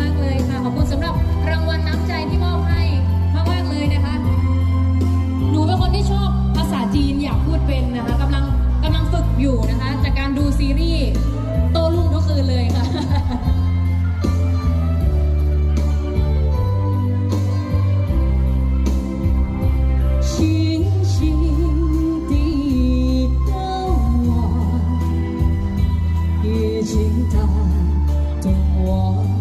มากเลยค่ะ ขอบคุณสำหรับรางวัลน้ำใจที่มอบให้มากมากเลยนะคะ หนูเป็นคนที่ชอบภาษาจีนอยากพูดเป็นนะคะกำลังกำลังฝึกอยู่นะคะ จากการดูซีรีส์โตลุ่งทุกคืนเลยค่ะ情淡，懂我。